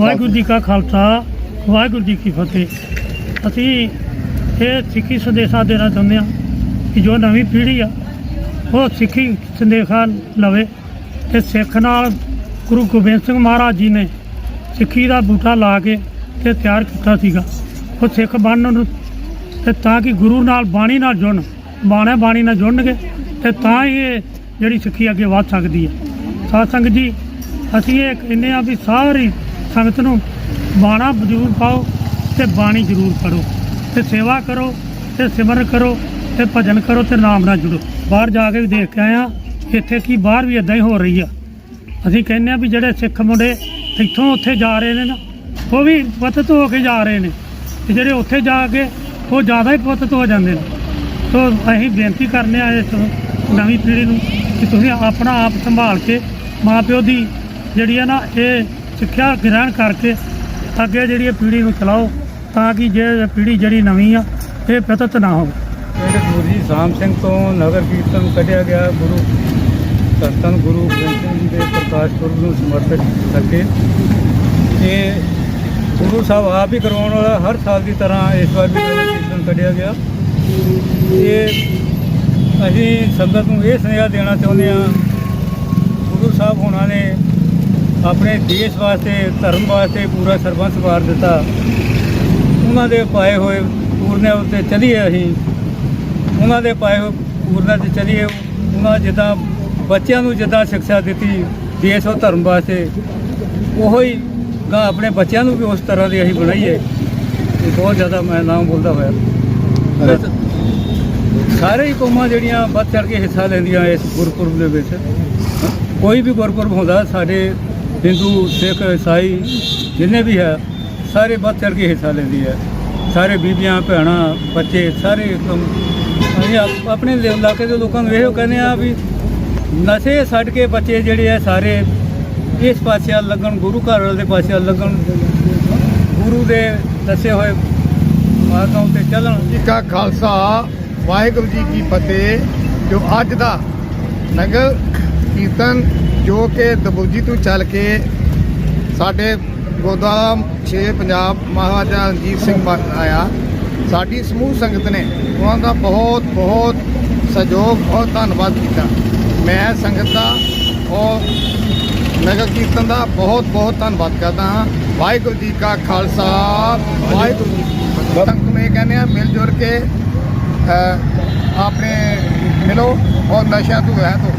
ਵਾਹਿਗੁਰੂ ਜੀ ਕਾ ਖਾਲਸਾ, ਵਾਹਿਗੁਰੂ ਜੀ ਕੀ ਫਤਿਹ। ਅਸੀਂ ਇਹ ਸਿੱਖੀ ਸੰਦੇਸ਼ਾ ਦੇਣਾ ਚਾਹੁੰਦੇ ਹਾਂ ਕਿ ਜੋ ਨਵੀਂ ਪੀੜ੍ਹੀ ਆ, ਉਹ ਸਿੱਖੀ ਸੰਦੇਸ਼ਾ ਲਵੇ ਤੇ ਸਿੱਖ ਨਾਲ ਗੁਰੂ ਗੋਬਿੰਦ ਸਿੰਘ ਮਹਾਰਾਜ ਜੀ ਨੇ ਸਿੱਖੀ ਦਾ ਬੂਟਾ ਲਾ ਕੇ ਤੇ ਤਿਆਰ ਕੀਤਾ ਸੀਗਾ। ਉਹ ਸਿੱਖ ਬਣਨ ਨੂੰ ਤੇ ਤਾਂ ਕਿ ਗੁਰੂ ਨਾਲ ਬਾਣੀ ਨਾਲ ਜੁੜਨ, ਬਾਣੇ ਬਾਣੀ ਨਾਲ ਜੁੜਨਗੇ ਤੇ ਤਾਂ ਹੀ ਇਹ ਜਿਹੜੀ ਸਿੱਖੀ ਅੱਗੇ ਵੱਧ ਸਕਦੀ ਹੈ। ਸਾਧ ਸੰਗਤ ਜੀ, ਅਸੀਂ ਇਹ ਕਹਿੰਦੇ ਆ ਵੀ ਸਾਰੀ ਸੰਗਤ ਨੂੰ ਬਾਣਾ ਜ਼ਰੂਰ ਪਾਓ ਤੇ ਬਾਣੀ ਜ਼ਰੂਰ ਪੜੋ ਤੇ ਸੇਵਾ ਕਰੋ, ਤੇ ਸਿਮਰਨ ਕਰੋ, ਤੇ ਭਜਨ ਕਰੋ, ਤੇ ਨਾਮ ਨਾਲ ਜੁੜੋ। ਬਾਹਰ ਜਾ ਕੇ ਵੀ ਦੇਖ ਕੇ ਆਏ ਆ ਇੱਥੇ ਕੀ ਬਾਹਰ ਵੀ ਇਦਾਂ ਹੀ ਹੋ ਰਹੀ ਆ। ਅਸੀਂ ਕਹਿੰਦੇ ਆ ਵੀ ਜਿਹੜੇ ਸਿੱਖ ਮੁੰਡੇ ਇੱਥੋਂ ਉੱਥੇ ਜਾ ਰਹੇ ਨੇ ਨਾ, ਉਹ ਵੀ ਪਤਤ ਹੋ ਕੇ ਜਾ ਰਹੇ ਨੇ। ਤੇ ਜਿਹੜੇ ਉੱਥੇ ਜਾ ਕੇ, ਉਹ ਜ਼ਿਆਦਾ ਹੀ ਪਤਤ ਹੋ ਜਾਂਦੇ ਨੇ। ਸੋ ਅਸੀਂ ਬੇਨਤੀ ਕਰਨੇ ਆ ਇਸ ਨਵੀਂ ਪੀੜ੍ਹੀ ਨੂੰ ਕਿ ਤੁਸੀਂ ਆਪਣਾ ਆਪ ਸੰਭਾਲ ਕੇ ਮਾਪਿਓ ਦੀ ਜਿਹੜੀ ਹੈ ਨਾ, ਇਹ ਸਿੱਖਿਆ ਗ੍ਰਹਿਣ ਕਰਕੇ ਅੱਗੇ ਜਿਹੜੀ ਇਹ ਪੀੜ੍ਹੀ ਨੂੰ ਚਲਾਓ ਤਾਂ ਕਿ ਜੇ ਪੀੜ੍ਹੀ ਜਿਹੜੀ ਨਵੀਂ ਆ, ਇਹ ਪਤਤ ਨਾ ਹੋਵੇ। ਪਿੰਡ ਗੁਰਜੀ ਸਾਮ ਸਿੰਘ ਤੋਂ ਨਗਰ ਕੀਰਤਨ ਕੱਢਿਆ ਗਿਆ। ਗੁਰੂ ਧੰਨ ਗੁਰੂ ਗੋਬਿੰਦ ਸਿੰਘ ਜੀ ਦੇ ਪ੍ਰਕਾਸ਼ ਪੁਰਬ ਨੂੰ ਸਮਰਪਿਤ ਕਰਕੇ। ਇਹ ਗੁਰੂ ਸਾਹਿਬ ਆਪ ਹੀ ਕਰਵਾਉਣ ਵਾਲਾ ਹਰ ਸਾਲ ਦੀ ਤਰ੍ਹਾਂ ਇਸ ਵਾਰ ਵੀ ਨਗਰ ਕੀਰਤਨ ਕੱਢਿਆ ਗਿਆ। ਇਹ ਅਸੀਂ ਸੰਗਤ ਨੂੰ ਇਹ ਸੁਨੇਹਾ ਦੇਣਾ ਚਾਹੁੰਦੇ ਹਾਂ, ਗੁਰੂ ਸਾਹਿਬ ਹੋਣਾ ਨੇ ਆਪਣੇ ਦੇਸ਼ ਵਾਸਤੇ, ਧਰਮ ਵਾਸਤੇ ਪੂਰਾ ਸਰਬੰਸ ਵਾਰ ਦਿੱਤਾ। ਉਹਨਾਂ ਦੇ ਪਾਏ ਹੋਏ ਪੂਰਨੇ ਉੱਤੇ ਚੱਲੀਏ ਅਸੀਂ। ਉਹਨਾਂ ਦੇ ਪਾਏ ਹੋਏ ਪੂਰਨਾ ਤੇ ਚੱਲੀਏ ਉਹਨਾਂ ਜਿੱਦਾਂ ਬੱਚਿਆਂ ਨੂੰ ਜਿੱਦਾਂ ਸਿੱਖਿਆ ਦਿੱਤੀ ਦੇਸ਼ ਔਰ ਧਰਮ ਵਾਸਤੇ, ਉਹੋ ਹੀ ਗਾ ਆਪਣੇ ਬੱਚਿਆਂ ਨੂੰ ਵੀ ਉਸ ਤਰ੍ਹਾਂ ਦੀ ਅਸੀਂ ਬਣਾਈਏ। ਇਹ ਬਹੁਤ ਜ਼ਿਆਦਾ ਮੈਂ ਨਾਮ ਬੋਲਦਾ ਹੋਇਆ। ਸਾਰੇ ਹੀ ਕੌਮਾਂ ਜਿਹੜੀਆਂ ਵੱਧ ਚੜ ਕੇ ਹਿੱਸਾ ਲੈਂਦੀਆਂ ਇਸ ਗੁਰਪੁਰਬ ਦੇ ਵਿੱਚ, ਕੋਈ ਵੀ ਗੁਰਪੁਰਬ ਹੁੰਦਾ ਸਾਡੇ ਹਿੰਦੂ, ਸਿੱਖ, ਈਸਾਈ, ਜਿੰਨੇ ਵੀ ਹੈ, ਸਾਰੇ ਵੱਧ ਚੜ ਕੇ ਹਿੱਸਾ ਲੈਂਦੀ ਹੈ। ਸਾਰੇ ਬੀਬੀਆਂ, ਭੈਣਾਂ, ਬੱਚੇ, ਸਾਰੇ ਅਸੀਂ ਆਪਣੇ ਇਲਾਕੇ ਦੇ ਲੋਕਾਂ ਨੂੰ ਇਹੋ ਕਹਿੰਦੇ ਆ ਵੀ ਨਸ਼ੇ ਛੱਡ ਕੇ ਬੱਚੇ ਜਿਹੜੇ ਆ ਸਾਰੇ ਇਸ ਪਾਸੇ ਵੱਲ ਲੱਗਣ, ਗੁਰੂ ਘਰ ਵਾਲੇ ਦੇ ਪਾਸੇ ਵੱਲ ਲੱਗਣ, ਗੁਰੂ ਦੇ ਦੱਸੇ ਹੋਏ ਮਾਰਗਾਂ ਉੱਤੇ ਚੱਲਣ। ਜੀ ਕਾ ਖਾਲਸਾ, ਵਾਹਿਗੁਰੂ ਜੀ ਕੀ ਫਤਿਹ, ਜੋ ਅੱਜ ਦਾ ਨਗਰ ਕੀਰਤਨ ਜੋ ਕਿ ਦਬੂਜੀ ਤੋਂ ਚੱਲ ਕੇ ਸਾਡੇ ਗੁਰਦੁਆਰਾ ਛੇ ਪੰਜਾਬ ਮਹਾਰਾਜਾ ਰਣਜੀਤ ਸਿੰਘ ਆਇਆ। ਸਾਡੀ ਸਮੂਹ ਸੰਗਤ ਨੇ ਉਹਨਾਂ ਦਾ ਬਹੁਤ ਬਹੁਤ ਸਹਿਯੋਗ ਔਰ ਧੰਨਵਾਦ ਕੀਤਾ। ਮੈਂ ਸੰਗਤ ਦਾ ਔਰ ਨਗਰ ਕੀਰਤਨ ਦਾ ਬਹੁਤ ਬਹੁਤ ਧੰਨਵਾਦ ਕਰਦਾ ਹਾਂ। ਵਾਹਿਗੁਰੂ ਜੀ ਕਾ ਖਾਲਸਾ ਵਾਹਿਗੁਰੂ ਜੀ ਸੰਗਤ ਨੂੰ ਇਹ ਕਹਿੰਦੇ ਆ ਮਿਲ ਜੁਲ ਕੇ ਆਪਣੇ ਮਿਲੋ ਔਰ ਨਸ਼ਿਆਂ ਤੋਂ ਰਹਿਤ ਹੋ।